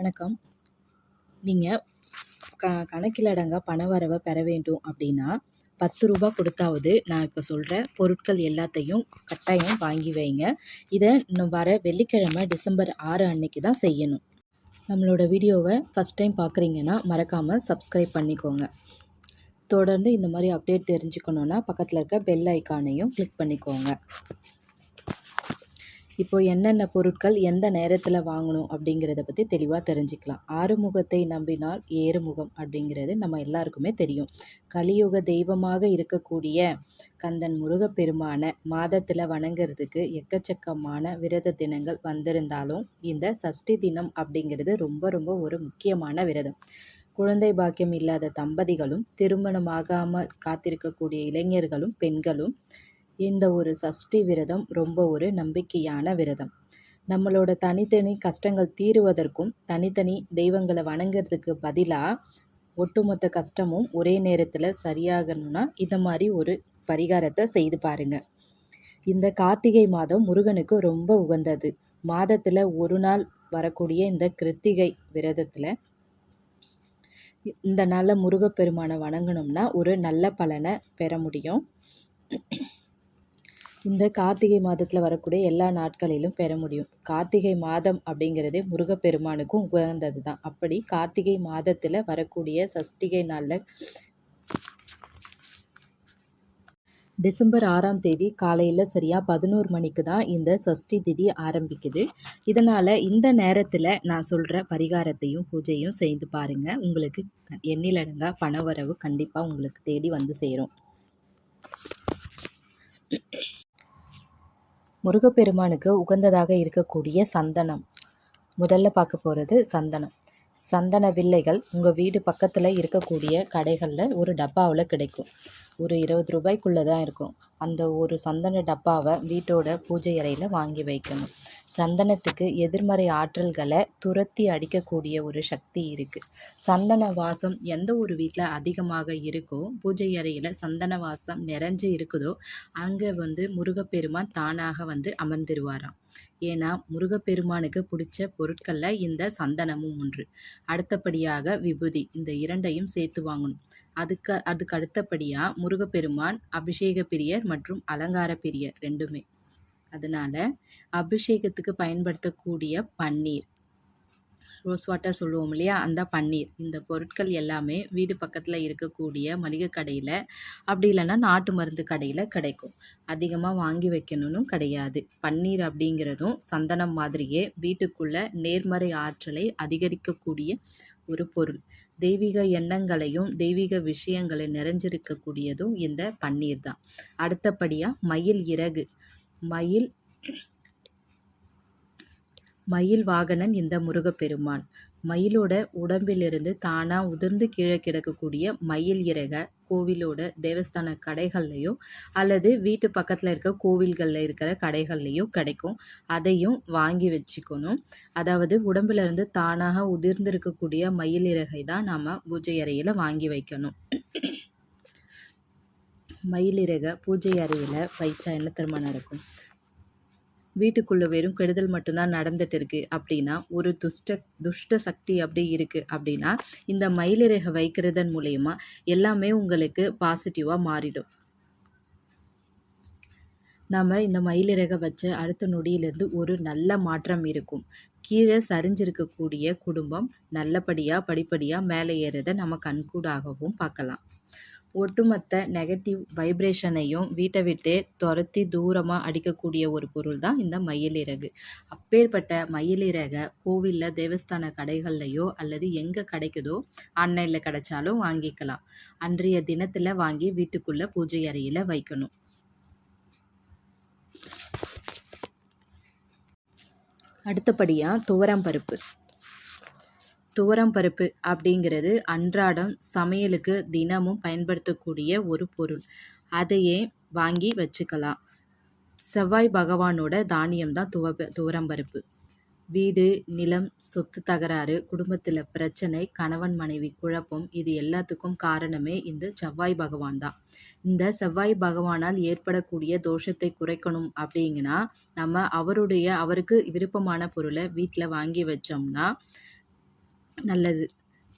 வணக்கம். நீங்கள் க கணக்கிலடங்கா பண வரவை பெற வேண்டும் அப்படின்னா பத்து ரூபா கொடுத்தாவது நான் இப்போ சொல்கிற பொருட்கள் எல்லாத்தையும் கட்டாயம் வாங்கி வைங்க. இதை இன்னும் வர வெள்ளிக்கிழமை டிசம்பர் ஆறு அன்னைக்கு தான் செய்யணும். நம்மளோட வீடியோவை ஃபஸ்ட் டைம் பார்க்குறீங்கன்னா மறக்காமல் சப்ஸ்கிரைப் பண்ணிக்கோங்க. தொடர்ந்து இந்த மாதிரி அப்டேட் தெரிஞ்சுக்கணுன்னா பக்கத்தில் இருக்க பெல் ஐக்கானையும் கிளிக் பண்ணிக்கோங்க. இப்போ என்னென்ன பொருட்கள் எந்த நேரத்தில் வாங்கணும் அப்படிங்கிறத பற்றி தெளிவாக தெரிஞ்சுக்கலாம். ஆறுமுகத்தை நம்பினால் ஏறுமுகம் அப்படிங்கிறது நம்ம எல்லாருக்குமே தெரியும். கலியுக தெய்வமாக இருக்கக்கூடிய கந்தன் முருகப்பெருமான மாதத்தில் வணங்குறதுக்கு எக்கச்சக்கமான விரத தினங்கள் வந்திருந்தாலும் இந்த சஷ்டி தினம் அப்படிங்கிறது ரொம்ப ரொம்ப ஒரு முக்கியமான விரதம். குழந்தை பாக்கியம் இல்லாத தம்பதிகளும் திருமணமாகாமல் காத்திருக்கக்கூடிய இளைஞர்களும் பெண்களும் இந்த ஒரு சஷ்டி விரதம் ரொம்ப ஒரு நம்பிக்கையான விரதம். நம்மளோட தனித்தனி கஷ்டங்கள் தீருவதற்கும் தனித்தனி தெய்வங்களை வணங்குறதுக்கு பதிலாக ஒட்டுமொத்த கஷ்டமும் ஒரே நேரத்தில் சரியாகணும்னா இந்த மாதிரி ஒரு பரிகாரத்தை செய்து பாருங்க. இந்த கார்த்திகை மாதம் முருகனுக்கு ரொம்ப உகந்தது. மாதத்தில் ஒரு நாள் வரக்கூடிய இந்த கிருத்திகை விரதத்தில் இந்த நாளில் முருகப்பெருமானை வணங்கணும்னா ஒரு நல்ல பலனை பெற முடியும். இந்த கார்த்திகை மாதத்தில் வரக்கூடிய எல்லா நாட்களிலும் பெற முடியும். கார்த்திகை மாதம் அப்படிங்கிறது முருகப்பெருமானுக்கும் உகந்தது தான் அப்படி கார்த்திகை மாதத்தில் வரக்கூடிய சஷ்டிகை நாளில் டிசம்பர் ஆறாம் தேதி காலையில் சரியாக பதினோரு மணிக்கு தான் இந்த சஷ்டி திதி ஆரம்பிக்குது. இதனால் இந்த நேரத்தில் நான் சொல்கிற பரிகாரத்தையும் பூஜையும் செய்து பாருங்கள் உங்களுக்கு எண்ணிலடங்கா பணவரவு கண்டிப்பாக உங்களுக்கு தேடி வந்து சேரும். முருகப்பெருமானுக்கு உகந்ததாக இருக்கக்கூடிய சந்தனம். முதல்ல பார்க்க போகிறது சந்தனம். சந்தன வில்லைகள் உங்கள் வீடு பக்கத்தில் இருக்கக்கூடிய கடைகளில் ஒரு டப்பாவில் கிடைக்கும். ஒரு இருபது ரூபாய்க்குள்ளே தான் இருக்கும். அந்த ஒரு சந்தன டப்பாவை வீட்டோட பூஜை அறையில் வாங்கி வைக்கணும். சந்தனத்துக்கு எதிர்மறை ஆற்றல்களை துரத்தி அடிக்கக்கூடிய ஒரு சக்தி இருக்குது சந்தன வாசம் எந்த ஒரு வீட்டில் அதிகமாக இருக்கோ பூஜை அறையில் சந்தன வாசம் நிறைஞ்சு இருக்குதோ அங்கே வந்து முருகப்பெருமான் தானாக வந்து அமர்ந்துருவாராம். ஏன்னா முருகப்பெருமானுக்கு பிடிச்ச பொருட்களில் இந்த சந்தனமும் ஒன்று. அடுத்தபடியாக விபூதி இந்த இரண்டையும் சேர்த்து வாங்கணும். அதுக்கு அதுக்கு அடுத்தபடியாக முருகப்பெருமான் அபிஷேக பிரியர் மற்றும் அலங்கார பிரியர் ரெண்டுமே. அதனால் அபிஷேகத்துக்கு பயன்படுத்தக்கூடிய பன்னீர். ரோஸ் வாட்டர் சொல்லுவோம் இல்லையா? அந்த பன்னீர். இந்த பொருட்கள் எல்லாமே வீடு பக்கத்தில் இருக்கக்கூடிய மளிகை கடையில் அப்படி இல்லைன்னா நாட்டு மருந்து கடையில் கிடைக்கும். அதிகமாக வாங்கி வைக்கணும்னு கிடையாது. பன்னீர் அப்படிங்கிறதும் சந்தனம் மாதிரியே வீட்டுக்குள்ளே நேர்மறை ஆற்றலை அதிகரிக்கக்கூடிய ஒரு பொருள். தெய்வீக எண்ணங்களையும் தெய்வீக விஷயங்களை நிறைஞ்சிருக்கக்கூடியதும் இந்த பன்னீர் தான் அடுத்தபடியாக மயில் இறகு. மயில் மயில் வாகனன் இந்த முருகப்பெருமான். மயிலோட உடம்பிலிருந்து தானாக உதிர்ந்து கீழே கிடக்கக்கூடிய மயில் இறக கோவிலோட தேவஸ்தான கடைகள்லையும் அல்லது வீட்டு பக்கத்தில் இருக்க கோவில்களில் இருக்கிற கடைகள்லையும் கிடைக்கும். அதையும் வாங்கி வச்சுக்கணும். அதாவது உடம்புலேருந்து தானாக உதிர்ந்து இருக்கக்கூடிய மயில் இறகை தான் நாம் பூஜை அறையில் வாங்கி வைக்கணும். மயிலிறகை பூஜை அறையில் வைச்சா என்ன திரும்ப நடக்கும்? வீட்டுக்குள்ளே வெறும் கெடுதல் மட்டும்தான் நடந்துட்டு இருக்குது அப்படின்னா ஒரு துஷ்ட துஷ்ட சக்தி அப்படி இருக்குது அப்படின்னா இந்த மயிலிறகை வைக்கிறதன் மூலயமா எல்லாமே உங்களுக்கு பாசிட்டிவாக மாறிடும். நம்ம இந்த மயிலிறகை வச்ச அடுத்த நொடியிலேருந்து ஒரு நல்ல மாற்றம் இருக்கும். கீழே சரிஞ்சிருக்கக்கூடிய குடும்பம் நல்லபடியாக படிப்படியாக மேலே ஏறதை நம்ம கண்கூடாகவும் பார்க்கலாம். ஒட்டுமொத்த நெகட்டிவ் வைப்ரேஷனையும் வீட்டை விட்டு துரத்தி தூரமாக அடிக்கக்கூடிய ஒரு பொருள் தான் இந்த மயிலிறகு. அப்பேற்பட்ட மயிலிறகை கோவிலில் தேவஸ்தான கடைகள்லையோ அல்லது எங்கே கிடைக்குதோ ஆன்லைனில் கிடைச்சாலும் வாங்கிக்கலாம். அன்றைய தினத்தில் வாங்கி வீட்டுக்குள்ளே பூஜை அறையில் வைக்கணும். அடுத்தபடியாக துவரம் பருப்பு. துவரம் பருப்பு அப்படிங்கிறது அன்றாடம் சமையலுக்கு தினமும் பயன்படுத்தக்கூடிய ஒரு பொருள். அதையே வாங்கி வச்சுக்கலாம். செவ்வாய் பகவானோட தானியம் தான் துவ துவரம் பருப்பு. வீடு நிலம் சொத்து தகராறு குடும்பத்தில் பிரச்சனை கணவன் மனைவி குழப்பம் இது எல்லாத்துக்கும் காரணமே இந்த செவ்வாய் பகவான் தான். இந்த செவ்வாய் பகவானால் ஏற்படக்கூடிய தோஷத்தை குறைக்கணும் அப்படிங்கன்னா நம்ம அவருடைய அவருக்கு விருப்பமான பொருளை வீட்டில் வாங்கி வச்சோம்னா நல்லது.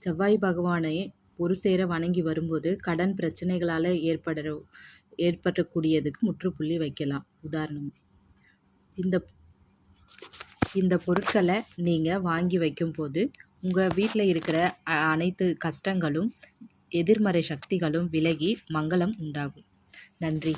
செவ்வாய் பகவானை ஒரு சேர வணங்கி வரும்போது கடன் பிரச்சனைகளால் ஏற்படுற ஏற்படக்கூடியதுக்கு முற்றுப்புள்ளி வைக்கலாம். உதாரணம் இந்த இந்த பொருட்களை நீங்கள் வாங்கி வைக்கும்போது உங்கள் வீட்டில் இருக்கிற அனைத்து கஷ்டங்களும் எதிர்மறை சக்திகளும் விலகி மங்களம் உண்டாகும். நன்றி.